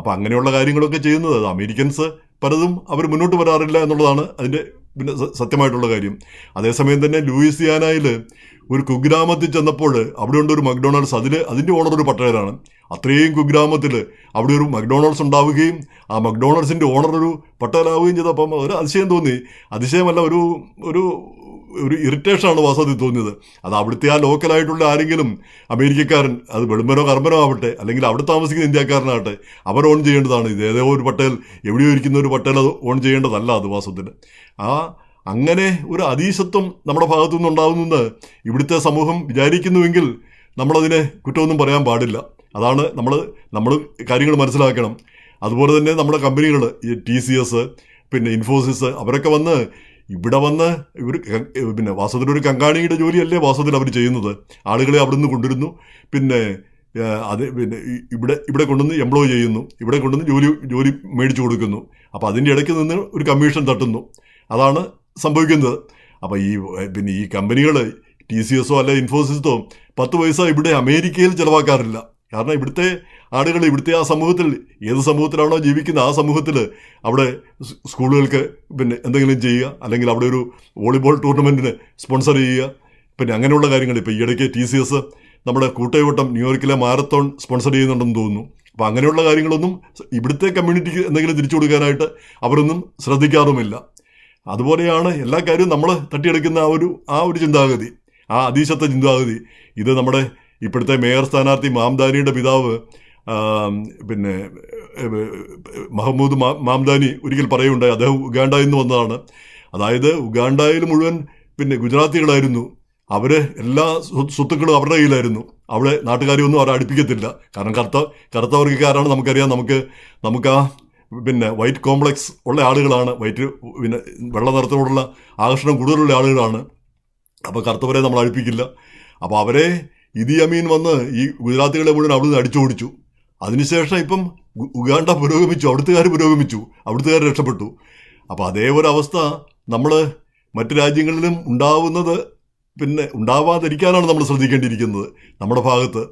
അപ്പോൾ അങ്ങനെയുള്ള കാര്യങ്ങളൊക്കെ ചെയ്യുന്നത് അമേരിക്കൻസ് പലതും അവർ മുന്നോട്ട് വരാറില്ല എന്നുള്ളതാണ് അതിന്റെ പിന്നെ സത്യമായിട്ടുള്ള കാര്യം. അതേസമയം തന്നെ ലൂയിസിയാനയിൽ ഒരു കുഗ്രാമത്തിൽ ചെന്നപ്പോൾ അവിടെ ഉണ്ട് ഒരു മക്ഡൊണാൾഡ്സ്. അതിൽ അതിന്റെ ഓണർ ഒരു പട്ടേലാണ്. അത്രയും കുഗ്രാമത്തിൽ അവിടെ ഒരു മക്ഡൊണാൾഡ്സ് ഉണ്ടാവുകയും ആ മക്ഡൊണാൾഡ്സിന്റെ ഓണർ ഒരു പട്ടേലാവുകയും ചെയ്തപ്പം ഒരു അതിശയം തോന്നി. അതിശയമല്ല ഒരു ഒരു ഒരു ഇറിറ്റേഷനാണ് വാസ്തവത്തിൽ തോന്നിയത്. അത് അവിടുത്തെ ആ ലോക്കലായിട്ടുള്ള ആരെങ്കിലും അമേരിക്കക്കാരൻ അത് വെളുമ്പനോ കർമ്മനോ ആവട്ടെ അല്ലെങ്കിൽ അവിടെ താമസിക്കുന്ന ഇന്ത്യക്കാരനാവട്ടെ അവർ ഓൺ ചെയ്യേണ്ടതാണ്. ഇത് ഏതോ ഒരു പട്ടേൽ എവിടെയോ ഇരിക്കുന്ന ഒരു പട്ടേൽ അത് ഓൺ ചെയ്യേണ്ടതല്ല അത് വാസ്തവത്തിൽ. ആ അങ്ങനെ ഒരു അതീശത്വം നമ്മുടെ ഭാഗത്തു നിന്നുണ്ടാകുന്നെന്ന് ഇവിടുത്തെ സമൂഹം വിചാരിക്കുന്നുവെങ്കിൽ നമ്മളതിനെ കുറ്റമൊന്നും പറയാൻ പാടില്ല. അതാണ് നമ്മൾ നമ്മൾ കാര്യങ്ങൾ മനസ്സിലാക്കണം. അതുപോലെ തന്നെ നമ്മുടെ കമ്പനികൾ ഈ ടി സി എസ് പിന്നെ ഇൻഫോസിസ് അവരൊക്കെ വന്ന് ഇവിടെ വന്ന് ഇവർ പിന്നെ വാസ്തവത്തിൽ ഒരു കങ്കാണിയുടെ ജോലിയല്ലേ വാസ്തവത്തിൽ അവർ ചെയ്യുന്നത്? ആളുകളെ അവിടെ നിന്ന് കൊണ്ടുവരുന്നു. പിന്നെ അത് പിന്നെ ഇവിടെ ഇവിടെ കൊണ്ടുവന്ന് എംപ്ലോയ് ചെയ്യുന്നു. ഇവിടെ കൊണ്ടുവന്ന് ജോലി ജോലി മേടിച്ചു കൊടുക്കുന്നു. അപ്പോൾ അതിന്റെ ഇടയ്ക്ക് നിന്ന് ഒരു കമ്മീഷൻ തട്ടുന്നു. അതാണ് സംഭവിക്കുന്നത്. അപ്പോൾ ഈ പിന്നെ ഈ കമ്പനികൾ ടി സി എസോ അല്ലെ ഇൻഫോസിസോ പത്ത് പൈസ ഇവിടെ അമേരിക്കയിൽ ചിലവാക്കാറില്ല. കാരണം ഇവിടുത്തെ ആളുകൾ ഇവിടുത്തെ ആ സമൂഹത്തിൽ ഏത് സമൂഹത്തിലാണോ ജീവിക്കുന്നത് ആ സമൂഹത്തിൽ അവിടെ സ്കൂളുകൾക്ക് പിന്നെ എന്തെങ്കിലും ചെയ്യുക അല്ലെങ്കിൽ അവിടെ ഒരു വോളിബോൾ ടൂർണമെന്റിന് സ്പോൺസർ ചെയ്യുക. പിന്നെ അങ്ങനെയുള്ള കാര്യങ്ങൾ. ഇപ്പോൾ ഇടയ്ക്ക് ടി സി എസ് നമ്മുടെ കൂട്ടയോട്ടം ന്യൂയോർക്കിലെ മാരത്തോൺ സ്പോൺസർ ചെയ്യുന്നുണ്ടെന്ന് തോന്നുന്നു. അപ്പോൾ അങ്ങനെയുള്ള കാര്യങ്ങളൊന്നും ഇവിടുത്തെ കമ്മ്യൂണിറ്റിക്ക് എന്തെങ്കിലും തിരിച്ചു കൊടുക്കാനായിട്ട് അവരൊന്നും ശ്രദ്ധിക്കാറുമില്ല. അതുപോലെയാണ് എല്ലാ കാര്യവും നമ്മൾ തട്ടിയെടുക്കുന്ന ആ ഒരു ആ ഒരു ചിന്താഗതി ആ അതീശത്തെ ചിന്താഗതി. ഇത് നമ്മുടെ ഇപ്പോഴത്തെ മേയർ സ്ഥാനാർത്ഥി മാംദാനിയുടെ പിതാവ് പിന്നെ മഹമ്മൂദ് മാംദാനി ഒരിക്കൽ പറയുണ്ടായി അദ്ദേഹം ഉഗാണ്ടയിൽ നിന്ന് വന്നതാണ്. അതായത് ഉഗാണ്ടയിൽ മുഴുവൻ പിന്നെ ഗുജറാത്തികളായിരുന്നു. അവർ എല്ലാ സ്വ- സ്വത്തുക്കളും അവരുടെ കയ്യിലായിരുന്നു. അവിടെ നാട്ടുകാരെയൊന്നും അവരെ അടുപ്പിക്കത്തില്ല. കാരണം കറുത്ത കറുത്ത വർഗക്കാരാണ് നമുക്കറിയാം. നമുക്ക് നമുക്ക് ആ പിന്നെ വൈറ്റ് കോംപ്ലക്സ് ഉള്ള ആളുകളാണ്. വൈറ്റ് പിന്നെ വെള്ള നിറത്തോടുള്ള ആകർഷണം കൂടുതലുള്ള ആളുകളാണ്. അപ്പോൾ കറുത്തവരെ നമ്മൾ അടുപ്പിക്കില്ല. അപ്പോൾ അവരെ ഇതി അമീൻ വന്ന് ഈ ഗുജറാത്തികളെ മുഴുവൻ അവിടുന്ന് അടിച്ചോടിച്ചു. അതിനുശേഷം ഇപ്പം ഉഗാണ്ട പുരോഗമിച്ചു അവിടുത്തുകാർ പുരോഗമിച്ചു അവിടുത്തുകാർ രക്ഷപ്പെട്ടു. അപ്പോൾ അതേ ഒരു അവസ്ഥ നമ്മൾ മറ്റു രാജ്യങ്ങളിലും ഉണ്ടാവുന്നത് പിന്നെ ഉണ്ടാവാതിരിക്കാനാണ് നമ്മൾ ശ്രദ്ധിക്കേണ്ടിയിരിക്കുന്നത് നമ്മുടെ ഭാഗത്ത്.